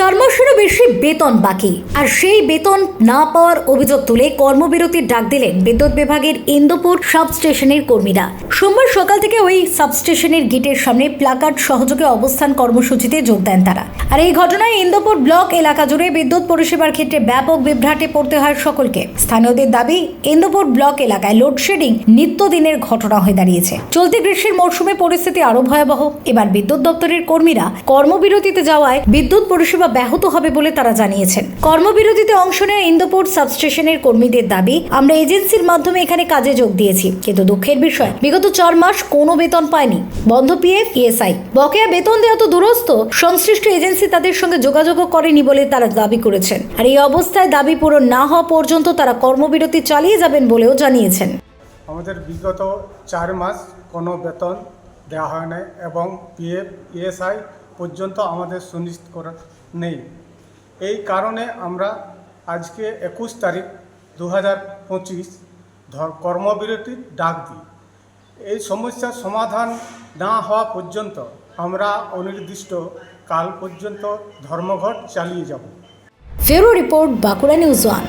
চার মাসেরও বেশি বেতন বাকি। আর সেই বেতন না পাওয়ার অভিযোগ তুলে কর্মবিরতির ডাক দিলেন বিদ্যুৎ বিভাগের ইন্দোপুর সাবস্টেশনের কর্মীরা। সোমবার সকাল থেকে ওই সাবস্টেশনের গেটের সামনে প্লাকার্ড সহযোগে অবস্থান কর্মসূচিতে যোগ দেন তারা। আর এই ঘটনায় ইন্দোপুর ব্লক এলাকা জুড়ে বিদ্যুৎ পরিষেবার ক্ষেত্রে ব্যাপক বিভ্রাটে পড়তে হয় সকলকে। স্থানীয়দের দাবি, ইন্দোপুর ব্লক এলাকায় লোডশেডিং নিত্যদিনের ঘটনা হয়ে দাঁড়িয়েছে। চলতি গ্রীষ্মের মরশুমে পরিস্থিতি আরও ভয়াবহ। এবার বিদ্যুৎ দপ্তরের কর্মীরা কর্মবিরতিতে যাওয়ায় বিদ্যুৎ পরিষেবা ব্যাহত হবে বলে তারা জানিয়েছেন। কর্মবিরতিতে অংশ নেওয়া ইন্দোপোর্ট সাবস্টেশনের কর্মীদের দাবি, আমরা এজেন্সির মাধ্যমে এখানে কাজে যোগ দিয়েছি, কিন্তু দুঃখের বিষয়, বিগত চার মাস কোনো বেতন পায়নি। বন্ধ পিএফ, ইএসআই। বকেয়া বেতন দেওয়া তো দূরস্থ সংশ্লিষ্ট এজেন্সি তাদের সঙ্গে যোগাযোগও করেনি বলে তারা দাবি করেছেন। আর এই অবস্থায় দাবি পূরণ না হওয়া পর্যন্ত তারা কর্মবিরতি চালিয়ে যাবেন বলেও জানিয়েছেন। আমাদের বিগত চার মাস কোনো বেতন দেওয়া হয় নাই এবং পিএফ, ইএসআই পর্যন্ত আমাদের সুনিশ্চিত করা নেই। এই কারণে আমরা আজকে একুশ তারিখ দু হাজার পঁচিশ কর্মবিরতির ডাক দিই। এই সমস্যার সমাধান না হওয়া পর্যন্ত আমরা অনির্দিষ্ট কাল পর্যন্ত ধর্মঘট চালিয়ে যাব। ফেরো রিপোর্ট বাঁকুড়া নিউজ ওয়ান।